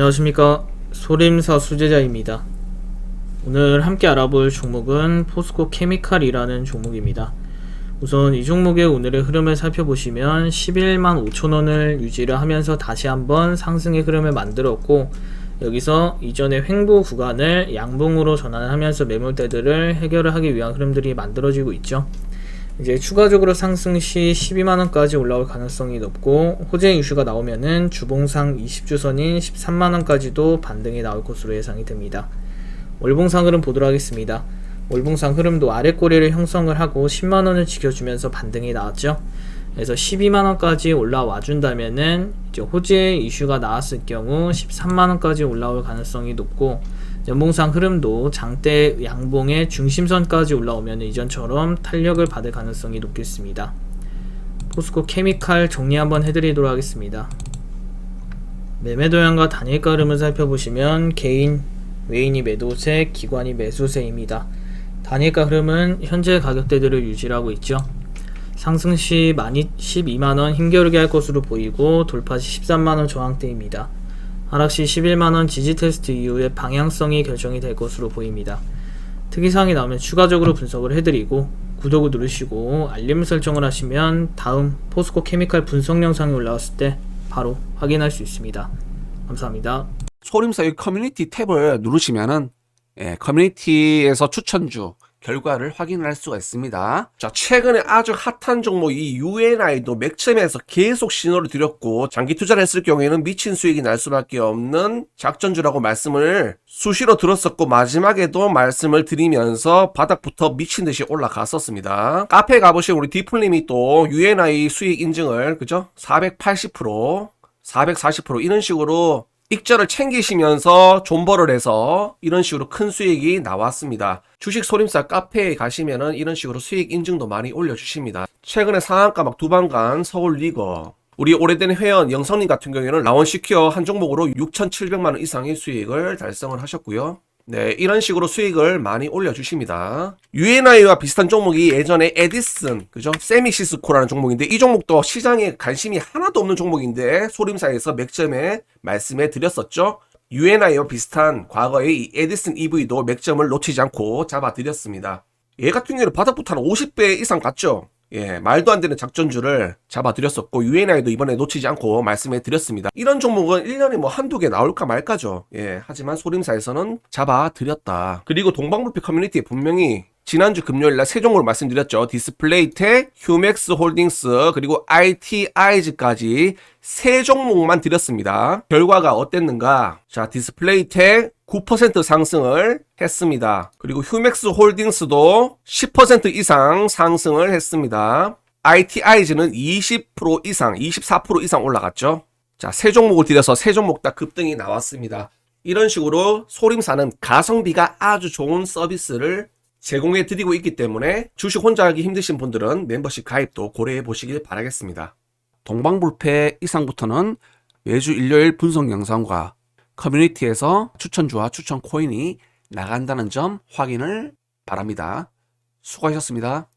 안녕하십니까 소림사 수제자입니다. 오늘 함께 알아볼 종목은 포스코 케미칼이라는 종목입니다. 우선 이 종목의 오늘의 흐름을 살펴보시면 11만 5천원을 유지를 하면서 다시 한번 상승의 흐름을 만들었고 여기서 이전의 횡보 구간을 양봉으로 전환하면서 매물대들을 해결을 하기 위한 흐름들이 만들어지고 있죠. 이제 추가적으로 상승 시 12만원까지 올라올 가능성이 높고 호재 이슈가 나오면은 주봉상 20주선인 13만원까지도 반등이 나올 것으로 예상이 됩니다. 월봉상 흐름 보도록 하겠습니다. 월봉상 흐름도 아래 꼬리를 형성을 하고 10만원을 지켜주면서 반등이 나왔죠. 그래서 12만원까지 올라와 준다면은 이제 호재 이슈가 나왔을 경우 13만원까지 올라올 가능성이 높고 연봉상 흐름도 장대 양봉의 중심선까지 올라오면 이전처럼 탄력을 받을 가능성이 높겠습니다. 포스코 케미칼 정리 한번 해드리도록 하겠습니다. 매매 도형과 단일가 흐름을 살펴보시면 개인, 외인이 매도세, 기관이 매수세입니다. 단일가 흐름은 현재 가격대들을 유지하고 있죠. 상승 시 12만원 힘겨루게 할 것으로 보이고 돌파 시 13만원 저항대입니다. 하락 시 11만원 지지 테스트 이후에 방향성이 결정이 될 것으로 보입니다. 특이사항이 나오면 추가적으로 분석을 해드리고 구독을 누르시고 알림 설정을 하시면 다음 포스코 케미칼 분석 영상이 올라왔을 때 바로 확인할 수 있습니다. 감사합니다. 소림사의 커뮤니티 탭을 누르시면은 예, 커뮤니티에서 추천주 결과를 확인할 수가 있습니다. 자, 최근에 아주 핫한 종목 이 UNI도 맥점에서 계속 신호를 드렸고 장기 투자를 했을 경우에는 미친 수익이 날 수밖에 없는 작전주라고 말씀을 수시로 들었었고 마지막에도 말씀을 드리면서 바닥부터 미친 듯이 올라갔었습니다. 카페에 가보시면 우리 디플님이 또 UNI 수익 인증을 그죠? 480% 440% 이런 식으로 익절을 챙기시면서 존버를 해서 이런 식으로 큰 수익이 나왔습니다. 주식 소림사 카페에 가시면은 이런 식으로 수익 인증도 많이 올려주십니다. 최근에 상한가 막 두방간 서울 리거 우리 오래된 회원 영성님 같은 경우에는 라원 시큐어 한 종목으로 6,700만 원 이상의 수익을 달성을 하셨고요. 네, 이런 식으로 수익을 많이 올려주십니다. UNI와 비슷한 종목이 예전에 에디슨, 그죠? 세미시스코라는 종목인데, 이 종목도 시장에 관심이 하나도 없는 종목인데, 소림사에서 맥점에 말씀해 드렸었죠? UNI와 비슷한 과거의 이 에디슨 EV도 맥점을 놓치지 않고 잡아드렸습니다. 얘 같은 경우는 바닥부터 한 50배 이상 갔죠? 예, 말도 안 되는 작전주를 잡아드렸었고, UNI도 이번에 놓치지 않고 말씀해 드렸습니다. 이런 종목은 1년에 뭐 한두 개 나올까 말까죠. 예, 하지만 소림사에서는 잡아드렸다. 그리고 동방불패 커뮤니티에 분명히 지난주 금요일날 세 종목을 말씀드렸죠. 디스플레이텍, 휴맥스 홀딩스, 그리고 ITI즈까지 세 종목만 드렸습니다. 결과가 어땠는가? 자, 디스플레이텍 9% 상승을 했습니다. 그리고 휴맥스 홀딩스도 10% 이상 상승을 했습니다. ITI즈는 20% 이상, 24% 이상 올라갔죠. 자, 세 종목을 들여서 세 종목 다 급등이 나왔습니다. 이런 식으로 소림사는 가성비가 아주 좋은 서비스를 제공해 드리고 있기 때문에 주식 혼자 하기 힘드신 분들은 멤버십 가입도 고려해 보시길 바라겠습니다. 동방불패 이상부터는 매주 일요일 분석 영상과 커뮤니티에서 추천주와 추천 코인이 나간다는 점 확인을 바랍니다. 수고하셨습니다.